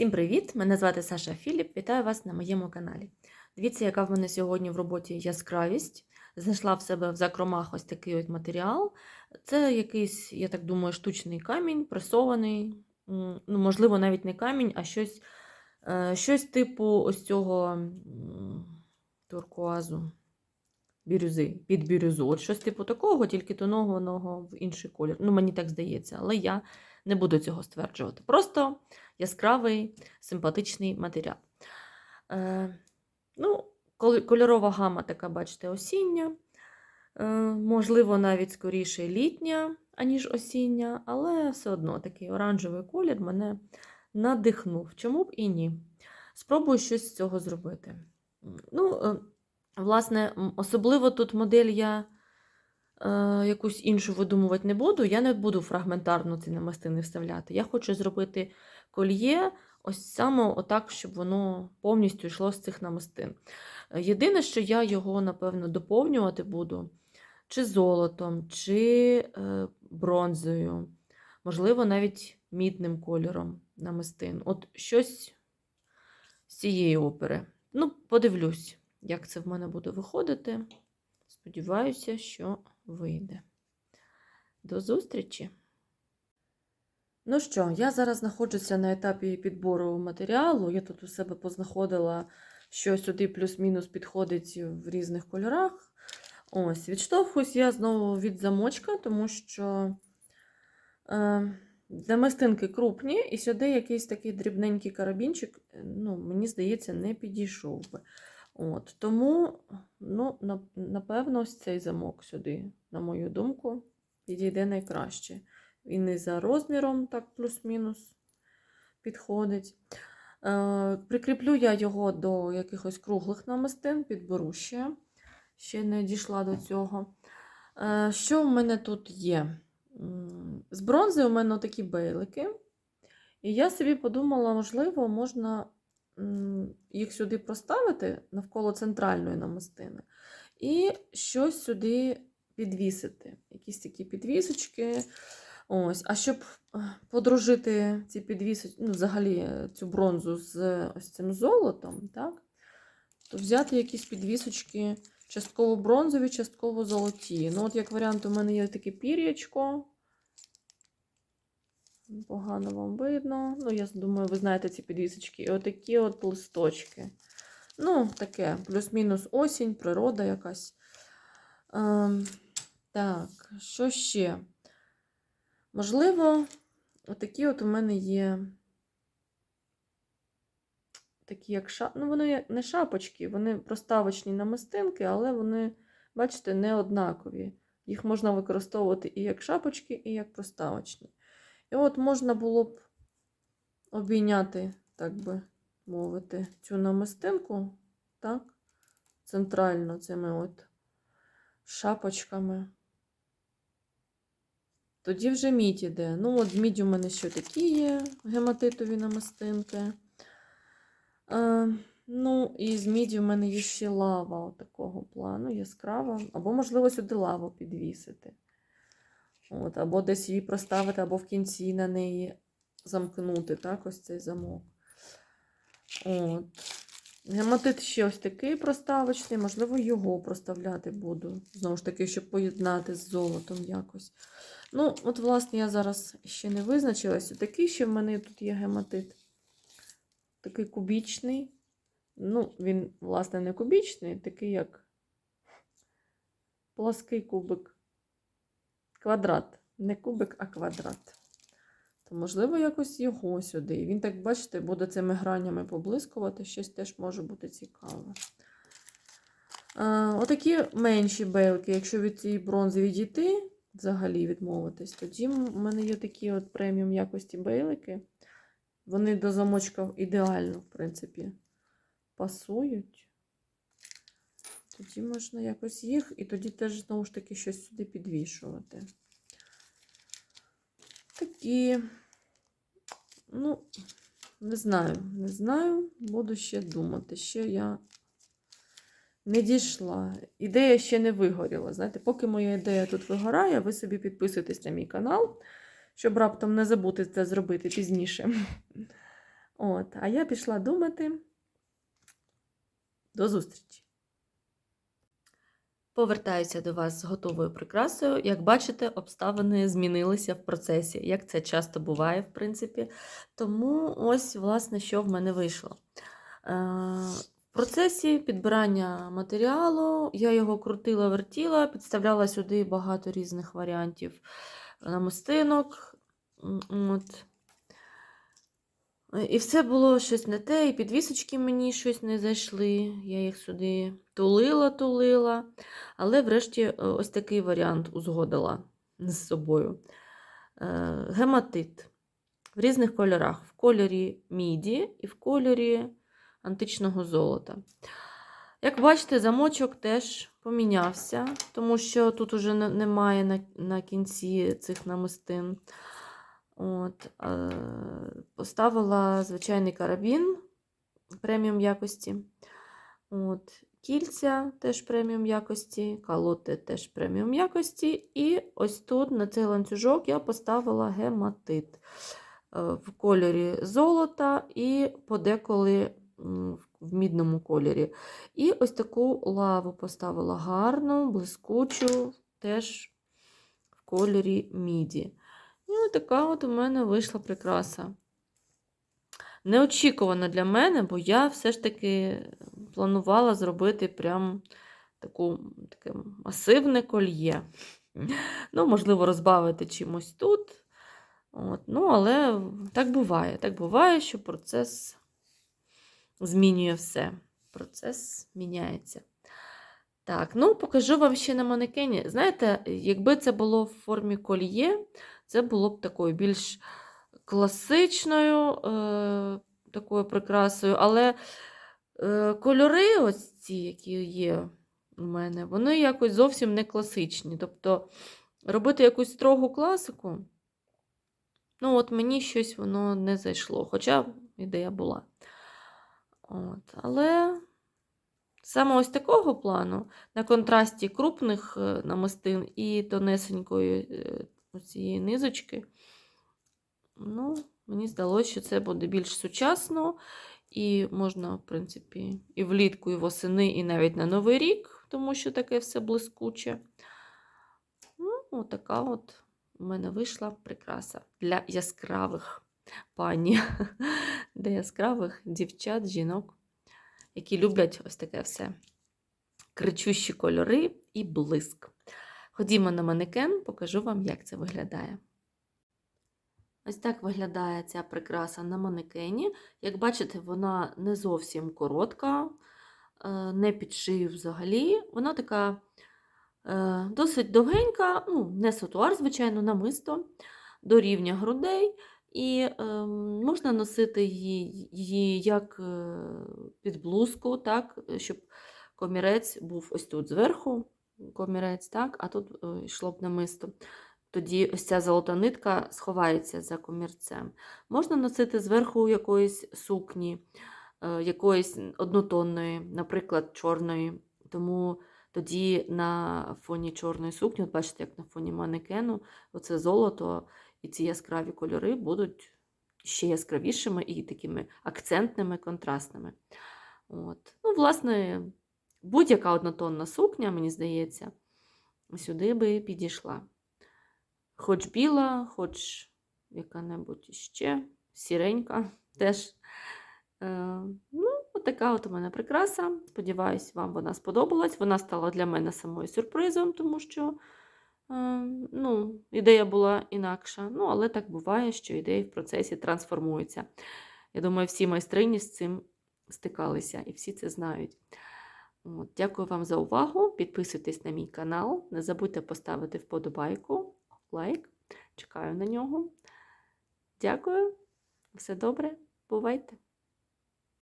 Всім привіт! Мене звати Саша Філіп. Вітаю вас на моєму каналі. Дивіться, яка в мене сьогодні в роботі яскравість. Знайшла в себе в закромах ось такий от матеріал. Це якийсь, я так думаю, штучний камінь, пресований. Ну, можливо, навіть не камінь, а щось, е, щось типу ось цього туркуазу. Бірюзи, під бірюзу. От щось типу такого, тільки тонованого в інший колір. Ну, мені так здається, але я не буду цього стверджувати. Просто яскравий, симпатичний матеріал. Е, ну, кольорова гама така, бачите, осіння. Е, можливо, навіть скоріше літня, аніж осіння, але все одно такий оранжевий колір мене надихнув. Чому б і ні? Спробую щось з цього зробити. Ну, е, власне, особливо тут модель я якусь іншу видумувати не буду. Я не буду фрагментарно ці намистини вставляти. Я хочу зробити кольє ось саме отак, щоб воно повністю йшло з цих намистин. Е, Єдине, що я його, напевно, доповнювати буду чи золотом, чи е, бронзою, можливо, навіть мідним кольором намистин. От щось з цієї опери. Ну, подивлюсь, як це в мене буде виходити. Сподіваюся, що вийде. До зустрічі! Ну що, я зараз знаходжуся на етапі підбору матеріалу. Я тут у себе познаходила, що сюди плюс-мінус підходить в різних кольорах. Ось, відштовхуюсь я знову від замочка, тому що е, намистинки крупні, і сюди якийсь такий дрібненький карабінчик, е, ну, мені здається, не підійшов би. От, тому, ну, напевно, ось цей замок сюди, на мою думку, підійде найкраще. Він і за розміром, так плюс-мінус підходить. Е, прикріплю я його до якихось круглих намистин, підберу ще. Ще не дійшла до цього. Е, що в мене тут є? З бронзи у мене такі бейлики. І я собі подумала, можливо, можна їх сюди проставити навколо центральної намистини. І щось сюди підвісити. Якісь такі підвісочки. Ось. А щоб е, подружити ці підвісочки, ну, взагалі е, цю бронзу з ось цим золотом, так? то взяти якісь підвісочки частково бронзові, частково золоті. Ну, от як варіант, у мене є таке пір'ячко. Погано вам видно. Ну, я думаю, ви знаєте ці підвісочки. І отакі от листочки. Ну, таке, плюс-мінус осінь, природа якась. Ем, так, що ще? Можливо, отакі от у мене є. Такі, як ша... Ну, вони не шапочки, вони проставочні намистинки, але вони, бачите, не однакові. Їх можна використовувати і як шапочки, і як проставочні. І от можна було б обійняти, так би мовити, цю намистинку, так, центрально цими от шапочками. Тоді вже мідь іде. Ну, от міддю в мене ще такі є гематитові намистинки. Е, ну, і з міді в мене є ще лава такого плану, яскрава. Або, можливо, сюди лаву підвісити. От, або десь її проставити, або в кінці на неї замкнути, так, ось цей замок. От. Гематит ще ось такий проставочний, можливо, його проставляти буду. Знову ж таки, щоб поєднати з золотом якось. Ну, от, власне, я зараз ще не визначилася. Такий ще в мене тут є гематит. Такий кубічний. Ну, він, власне, не кубічний, такий як плоский кубик. Квадрат. Не кубик, а квадрат. То, можливо, якось його сюди. Він, так, бачите, буде цими гранями поблискувати. Щось теж може бути цікаве. А, отакі менші бейлки, якщо від цієї бронзи відійти, взагалі відмовитись, тоді в мене є такі от преміум якості бейлики. Вони до замочка ідеально, в принципі, пасують. Тоді можна якось їх, і тоді теж, знову ж таки, щось сюди підвішувати. Такі, ну, не знаю, не знаю, буду ще думати. Ще я не дійшла. Ідея ще не вигоріла. Знаєте, поки моя ідея тут вигорає, ви собі підписуйтесь на мій канал, щоб раптом не забути це зробити пізніше. От, а я пішла думати. До зустрічі! Повертаюся до вас з готовою прикрасою. Як бачите, обставини змінилися в процесі, як це часто буває, в принципі. Тому ось, власне, що в мене вийшло. Е, В процесі підбирання матеріалу я його крутила, вертіла, підставляла сюди багато різних варіантів намистинок. От. І все було щось не те, і підвісочки мені щось не зайшли. Я їх сюди тулила, тулила. Але врешті е, ось такий варіант узгодила з собою. Е, Гематит в різних кольорах. В кольорі міді і в кольорі античного золота. Як бачите, замочок теж помінявся, тому що тут уже немає на, на кінці цих намистин. От, е, поставила звичайний карабін преміум якості. От, кільця теж преміум якості, калоти теж преміум якості. І ось тут на цей ланцюжок я поставила гематит е, в кольорі золота і подеколи в мідному кольорі. І ось таку лаву поставила гарну, блискучу, теж в кольорі міді. І така от у мене вийшла прикраса. Неочікувано для мене, бо я все ж таки планувала зробити прям таку, таке масивне кольє. Ну, можливо, розбавити чимось тут. От, ну, але так буває. Так буває, що процес змінює все. Процес міняється. Так, ну покажу вам ще на манекені. Знаєте, якби це було в формі кольє, це було б такою більш класичною е, такою прикрасою, але е, кольори, ось ці, які є у мене, вони якось зовсім не класичні. Тобто робити якусь строгу класику, ну от мені щось воно не зайшло, хоча ідея була. От, але саме ось такого плану, на контрасті крупних е, намистин і тонесенької е, цієї низочки, ну, мені здалося, що це буде більш сучасно, і можна, в принципі, і влітку, і восени, і навіть на Новий рік, тому що таке все блискуче. Ну, отака от у мене вийшла прикраса для яскравих пані, для яскравих дівчат, жінок, які люблять ось таке все. Кричущі кольори і блиск. Ходімо на манекен, покажу вам, як це виглядає. Ось так виглядає ця прикраса на манекені. Як бачите, вона не зовсім коротка, е, не під шию взагалі. Вона така е, досить довгенька, ну, не сотуар, звичайно, намисто до рівня грудей. І е, можна носити її, її як е, під блузку, так, щоб комірець був ось тут зверху, комірець, так, а тут е, йшло б намисто. Тоді ось ця золота нитка сховається за комірцем. Можна носити зверху якоїсь сукні, е, якоїсь однотонної, наприклад, чорної. Тому тоді на фоні чорної сукні, от бачите, як на фоні манекену, оце золото і ці яскраві кольори будуть ще яскравішими і такими акцентними, контрастними. От. Ну, власне, будь-яка однотонна сукня, мені здається, сюди би підійшла. Хоч біла, хоч яка-небудь ще сіренька теж. Е, ну, Отака от у мене прикраса. Сподіваюсь, вам вона сподобалась. Вона стала для мене самою сюрпризом, тому що е, ну, ідея була інакша. Ну, але так буває, що ідеї в процесі трансформуються. Я думаю, всі майстрині з цим стикалися і всі це знають. От, Дякую вам за увагу. Підписуйтесь на мій канал. Не забудьте поставити вподобайку, лайк. Чекаю на нього. Дякую. Все добре. Бувайте!